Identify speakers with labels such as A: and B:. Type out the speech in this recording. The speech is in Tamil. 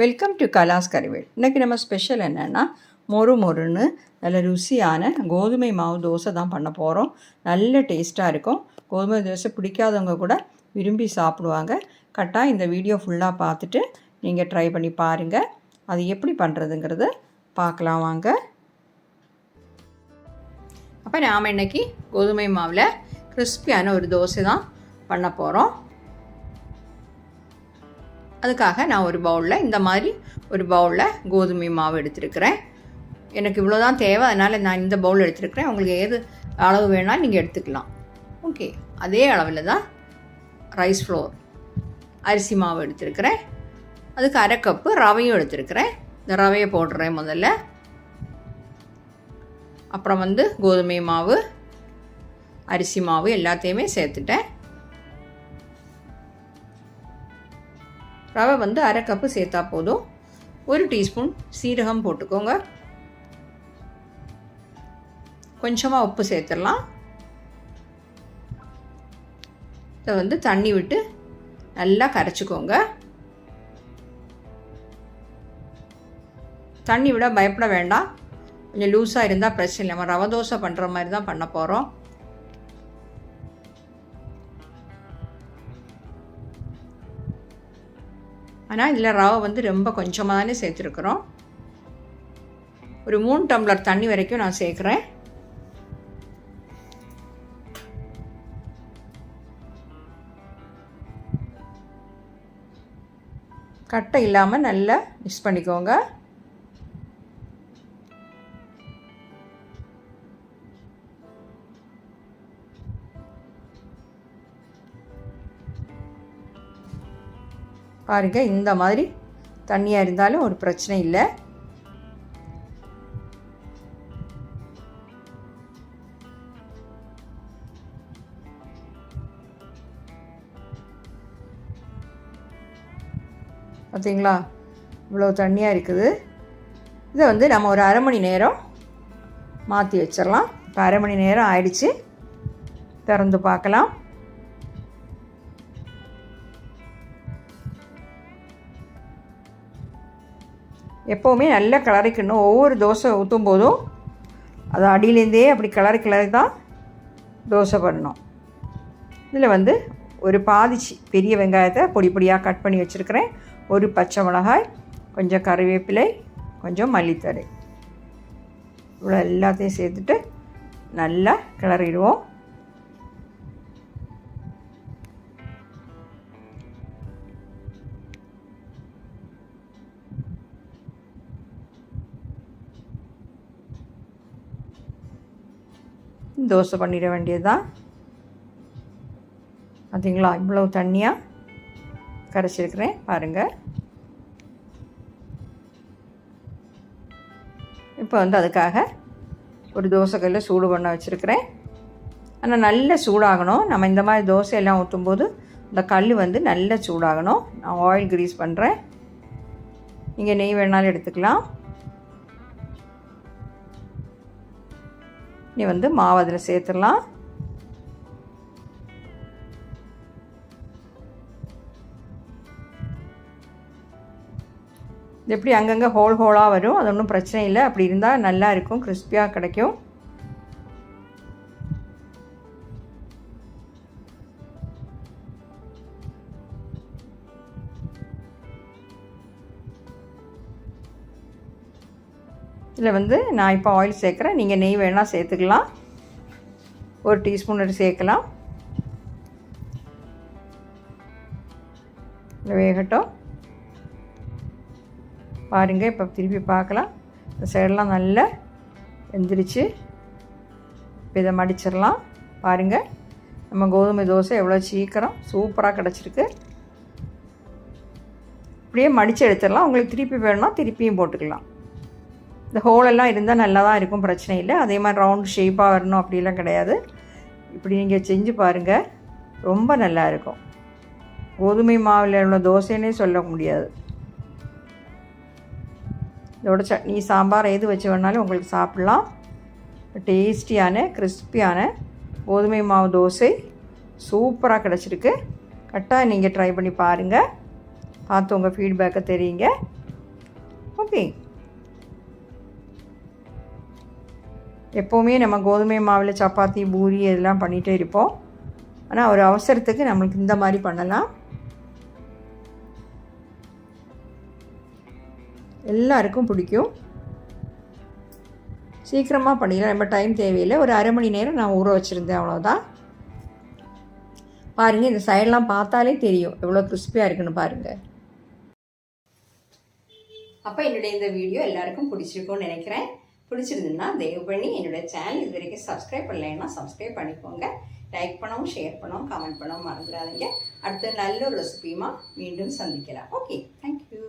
A: வெல்கம் டு கலாஸ் கறிவேல் இன்றைக்கி நம்ம ஸ்பெஷல் என்னென்னா மொறு மொறுன்னு நல்ல ருசியான கோதுமை மாவு தோசை தான் பண்ண போகிறோம் நல்ல டேஸ்ட்டாக இருக்கும். கோதுமை தோசை பிடிக்காதவங்க கூட விரும்பி சாப்பிடுவாங்க. கரெக்டாக இந்த வீடியோ ஃபுல்லாக பார்த்துட்டு நீங்கள் ட்ரை பண்ணி பாருங்கள் அது எப்படி பண்ணுறதுங்கிறத பார்க்கலாம் வாங்க. அப்போ நாம் இன்னைக்கு கோதுமை மாவில் கிறிஸ்பியான ஒரு தோசை தான் பண்ண போகிறோம் அதுக்காக நான் ஒரு பவுலில் இந்த மாதிரி ஒரு பவுலில் கோதுமை மாவு எடுத்துருக்கிறேன். எனக்கு இவ்வளோ தான் தேவை அதனால் நான் இந்த பவுல் எடுத்துருக்கிறேன். உங்களுக்கு ஏது அளவு வேணால் நீங்கள் எடுத்துக்கலாம். ஓகே அதே அளவில் தான் ரைஸ் ஃப்ளோர் அரிசி மாவு எடுத்துருக்கிறேன். அதுக்கு அரை கப்பு ரவையும் எடுத்துருக்கிறேன். இந்த ரவையை போடுறேன் முதல்ல. அப்புறம் வந்து கோதுமை மாவு அரிசி மாவு எல்லாத்தையுமே சேர்த்துட்டேன். ரவை வந்து அரை கப்பு சேர்த்தா போதும். ஒரு டீஸ்பூன் சீரகம் போட்டுக்கோங்க. கொஞ்சமாக உப்பு சேர்த்துடலாம். இதை வந்து தண்ணி விட்டு நல்லா கரைச்சிக்கோங்க. தண்ணி விட பயப்பட வேண்டாம். கொஞ்சம் லூஸாக இருந்தால் பிரச்சனை இல்லை. நம்ம ரவை தோசை பண்ணுற மாதிரி தான் பண்ண போகிறோம் ஆனால் இதில் ரவை வந்து ரொம்ப கொஞ்சமாக தானே சேர்த்துருக்குறோம். ஒரு மூணு டம்ளர் தண்ணி வரைக்கும் நான் சேர்க்குறேன். கட்டை இல்லாமல் நல்லா மிக்ஸ் பண்ணிக்கோங்க. பாருங்கள் இந்த மாதிரி தண்ணியாக இருந்தாலும் ஒரு பிரச்சனை இல்லை. பார்த்தீங்களா இவ்வளோ தண்ணியாக இருக்குது. இதை வந்து நம்ம ஒரு அரை மணி நேரம் மாற்றி வச்சிடலாம். இப்போ அரை மணி நேரம் ஆயிடுச்சு. திறந்து பார்க்கலாம். எப்போவுமே நல்லா கிளறிக்கணும் ஒவ்வொரு தோசை ஊற்றும் போதும் அது அடியிலேருந்தே அப்படி கிளறி கிளறி தான் தோசை பண்ணணும் இதில் வந்து ஒரு பாதிச்சு பெரிய வெங்காயத்தை பொடி பொடியாக கட் பண்ணி வச்சுருக்கிறேன். ஒரு பச்சை மிளகாய் கொஞ்சம் கறிவேப்பிலை கொஞ்சம் மல்லித்தடை இவ்வளோ எல்லாத்தையும் சேர்த்துட்டு நல்லா கிளறிடுவோம். தோசை பண்ணிட வேண்டியது தான் பார்த்தீங்களா இவ்வளவு தண்ணியாக கரைச்சிருக்கிறேன். பாருங்கள் இப்போ வந்து அதுக்காக ஒரு தோசைக்கல்ல சூடு பண்ண வச்சுருக்கிறேன். ஆனால் நல்ல சூடாகணும். நம்ம இந்த மாதிரி தோசையெல்லாம் ஊற்றும்போது இந்த கல் வந்து நல்ல சூடாகணும். நான் ஆயில் க்ரீஸ் பண்ணுறேன் நீங்கள் நெய் வேணாலும் எடுத்துக்கலாம். நீ வந்து மாவு அதில் சேர்த்துடலாம். இது எப்படி அங்கங்கே ஹோல் ஹோலாக வரும்? அது ஒன்றும் பிரச்சனை இல்லை. அப்படி இருந்தால் நல்லா இருக்கும் கிறிஸ்பியாக கிடைக்கும். இதில் வந்து நான் இப்போ ஆயில் சேர்க்குறேன். நீங்கள் நெய் வேணால் சேர்த்துக்கலாம். ஒரு டீஸ்பூன் சேர்க்கலாம். வேகட்டும். பாருங்கள் இப்போ திருப்பி பார்க்கலாம். இந்த சைடெல்லாம் நல்லா வெந்துருச்சு. இப்போ இதை மடிச்சிடலாம். பாருங்கள் நம்ம கோதுமை தோசை எவ்வளோ சீக்கிரம் சூப்பராக கிடச்சிருக்கு. இப்படியே மடித்து எடுத்துடலாம். உங்களுக்கு திருப்பி வேணும்னா திருப்பியும் போட்டுக்கலாம். இந்த ஹோலெல்லாம் இருந்தால் நல்லா தான் இருக்கும் பிரச்சனை இல்லை. அதே மாதிரி ரவுண்ட் ஷேப்பாக வரணும் அப்படிலாம் கிடையாது. இப்படி நீங்கள் செஞ்சு பாருங்கள் ரொம்ப நல்லா இருக்கும். கோதுமை மாவில் உள்ள தோசைன்னே சொல்ல முடியாது. இதோட சட்னி சாம்பார் எது வச்சு வேணாலும் உங்களுக்கு சாப்பிட்லாம். டேஸ்டியான கிறிஸ்பியான கோதுமை மாவு தோசை சூப்பராக கிடச்சிருக்கு. கரெக்டாக நீங்கள் ட்ரை பண்ணி பாருங்கள் பார்த்து உங்கள் ஃபீட்பேக்கை தெரியுங்க. ஓகே எப்போவுமே நம்ம கோதுமை மாவில் சப்பாத்தி பூரி இதெல்லாம் பண்ணிகிட்டே இருப்போம். ஆனால் ஒரு அவசரத்துக்கு நம்மளுக்கு இந்த மாதிரி பண்ணலாம். எல்லாருக்கும் பிடிக்கும். சீக்கிரமாக பண்ணிடலாம். ரொம்ப டைம் தேவையில்லை. ஒரு அரை மணி நேரம் நான் ஊற வச்சுருந்தேன் அவ்வளோதான் பாருங்கள் இந்த சைடெலாம் பார்த்தாலே தெரியும். எவ்வளோ கிறிஸ்பியாக இருக்குன்னு பாருங்கள் அப்போ என்னுடைய இந்த வீடியோ எல்லாருக்கும் பிடிச்சிருக்கும்னு நினைக்கிறேன். பிடிச்சிருந்துன்னா தயவு பண்ணி என்னுடைய சேனல் இது வரைக்கும் சப்ஸ்கிரைப் பண்ணலைன்னா சப்ஸ்கிரைப் பண்ணிக்கோங்க. லைக் பண்ணவும் ஷேர் பண்ணவும் கமெண்ட் பண்ணவும் மறந்துடாதீங்க. அடுத்த நல்ல ஒரு ரெசிபியுமா மீண்டும் சந்திக்கலாம். Okay thank you